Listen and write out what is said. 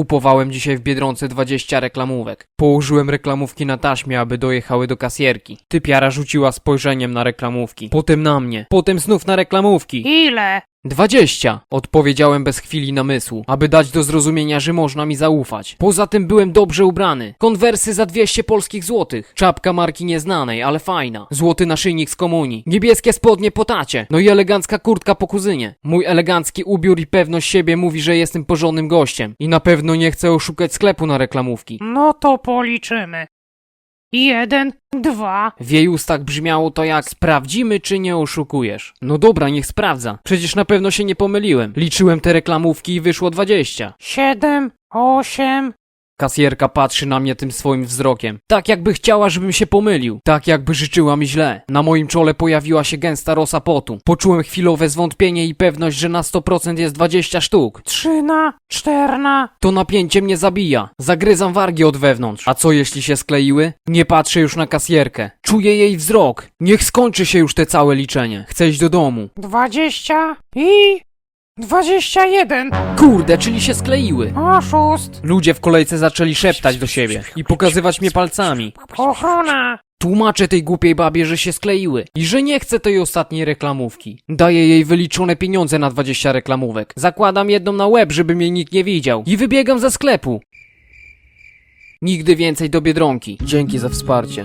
Kupowałem dzisiaj w Biedronce 20 reklamówek. Położyłem reklamówki na taśmie, aby dojechały do kasjerki. Typiara rzuciła spojrzeniem na reklamówki. Potem na mnie. Potem znów na reklamówki. Ile? Dwadzieścia! Odpowiedziałem bez chwili namysłu, aby dać do zrozumienia, że można mi zaufać. Poza tym byłem dobrze ubrany. Konwersy za 200 polskich złotych. Czapka marki nieznanej, ale fajna. Złoty naszyjnik z komunii. Niebieskie spodnie po tacie. No i elegancka kurtka po kuzynie. Mój elegancki ubiór i pewność siebie mówi, że jestem porządnym gościem. I na pewno nie chcę oszukać sklepu na reklamówki. No to policzymy. Jeden, dwa. W jej ustach brzmiało to jak sprawdzimy, czy nie oszukujesz. No dobra, niech sprawdza. Przecież na pewno się nie pomyliłem. Liczyłem te reklamówki i wyszło 20. Siedem, osiem. Kasjerka patrzy na mnie tym swoim wzrokiem. Tak jakby chciała, żebym się pomylił. Tak jakby życzyła mi źle. Na moim czole pojawiła się gęsta rosa potu. Poczułem chwilowe zwątpienie i pewność, że na 100% jest 20 sztuk. Trzyna, czterna. To napięcie mnie zabija. Zagryzam wargi od wewnątrz. A co jeśli się skleiły? Nie patrzę już na kasjerkę. Czuję jej wzrok. Niech skończy się już te całe liczenie. Chcę iść do domu. Dwadzieścia i... Dwadzieścia jeden. Kurde, czyli się skleiły. Oszust. Ludzie w kolejce zaczęli szeptać do siebie i pokazywać mnie palcami. Ochrona. Tłumaczę tej głupiej babie, że się skleiły i że nie chcę tej ostatniej reklamówki. Daję jej wyliczone pieniądze na 20 reklamówek. Zakładam jedną na łeb, żeby mnie nikt nie widział i wybiegam ze sklepu. Nigdy więcej do Biedronki. Dzięki za wsparcie.